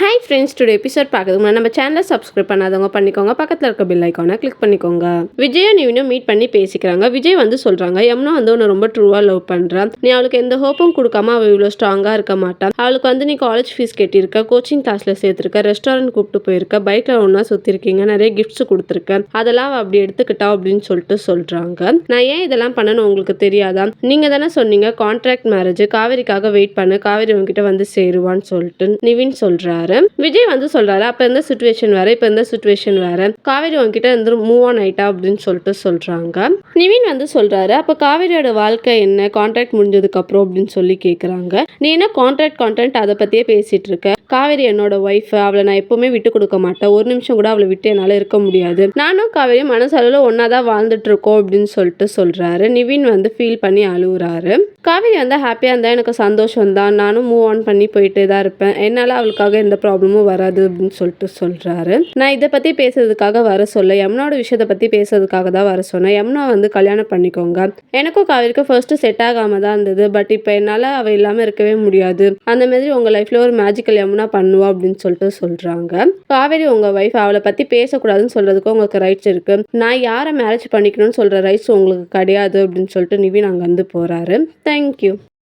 Hi friends today episode பார்க்கறதுக்கு முன்னாடி நம்ம சேனலை சப்ஸ்கிரைப் பண்ணாதவங்க பண்ணிக்கோங்க. பக்கத்தில் இருக்க பில் ஐக்கானை கிளிக் பண்ணிக்கோங்க. விஜயும் நீவினும் மீட் பண்ணி பேசிக்கிறாங்க. விஜய் வந்து சொல்கிறாங்க யமுனா வந்து உன்னை ரொம்ப ட்ரூவாக லவ் பண்ணுறான் நீ அவளுக்கு எந்த ஹோப்பும் கொடுக்காம அவள் இவ்வளோ ஸ்ட்ராங்காக இருக்க மாட்டான் அவளுக்கு வந்து நீ காலேஜ் ஃபீஸ் கட்டியிருக்க கோச்சிங் கிளாஸில் சேர்த்துருக்க ரெஸ்டாரண்ட் கூப்பிட்டு போயிருக்க பைக்கில் ஒன்றா சுற்றிருக்கீங்க நிறைய கிஃப்ட்ஸ் கொடுத்துருக்க. அதெல்லாம் அவள் அப்படி எடுத்துக்கிட்டா அப்படின்னு சொல்லிட்டு சொல்கிறாங்க நான் ஏன் இதெல்லாம் பண்ணணும் உங்களுக்கு தெரியாதா? நீங்கள் தானே சொன்னீங்க கான்ட்ராக்ட் மேரேஜ் காவேரிக்காக வெயிட் பண்ணு காவேரி உங்ககிட்ட வந்து சேருவான்னு சொல்லிட்டு நிவின் சொல்கிறாரு விஜய் வந்து சொல்கிறாரு அப்போ இந்த சுச்சுவேஷன் வேற இப்போ இந்த சுச்சுவேஷன் வேற. காவேரி உங்ககிட்ட இருந்து மூவ் ஆன் ஆயிட்டா? அப்படின்னு சொல்லிட்டு சொல்கிறாங்க நிவின் வந்து சொல்கிறாரு அப்போ காவேரியோட வாழ்க்கை என்ன? கான்ட்ராக்ட் முடிஞ்சதுக்கு அப்புறம்? அப்படின்னு சொல்லி கேட்குறாங்க நீ என்ன கான்ட்ராக்ட் கான்டென்ட் அதை பற்றியே பேசிகிட்டு இருக்க? காவேரி என்னோட ஒய்ஃப் அவளை நான் எப்பவுமே விட்டு கொடுக்க மாட்டேன். ஒரு நிமிஷம் கூட அவளை விட்டு என்னால் இருக்க முடியாது. நானும் காவேரி மனசளவில் ஒன்றா தான் வாழ்ந்துட்டு இருக்கோம் அப்படின்னு சொல்லிட்டு சொல்கிறாரு நிவின் வந்து ஃபீல் பண்ணி அழுகுறாரு காவேரி வந்து ஹாப்பியாக இருந்தால் எனக்கு சந்தோஷம் தான் நானும் மூவ் ஆன் பண்ணி போயிட்டே தான் இருப்பேன். என்னால் அவளுக்காக எந்த ப்ராப்ளமும் வராது அப்படின்னு சொல்லிட்டு சொல்கிறாரு நான் இதை பற்றி பேசுறதுக்காக வர சொல்ல யமுனாவோட விஷயத்தை பற்றி பேசுறதுக்காக தான் வர சொன்னேன். யமுனா வந்து கல்யாணம் பண்ணிக்கோங்க. எனக்கும் காவேரிக்கும் ஃபர்ஸ்ட்டு செட் ஆகாம தான் இருந்தது. பட் இப்போ என்னால் அவள் இல்லாமல் இருக்கவே முடியாது. அந்த மாதிரி உங்கள் லைஃப்பில் ஒரு மேஜிக்கல் யமுனா பண்ணுவா அப்படின்னு சொல்லிட்டு சொல்கிறாங்க காவேரி உங்கள் ஒய்ஃப் அவளை பற்றி பேசக்கூடாதுன்னு சொல்கிறதுக்கு உங்களுக்கு ரைட்ஸ் இருக்குது நான் யாரை மேரேஜ் பண்ணிக்கணும்னு சொல்கிற ரைட்ஸ் உங்களுக்கு கிடையாது அப்படின்னு சொல்லிட்டு நிவின் அங்கேருந்து போகிறாரு தேங்க்யூ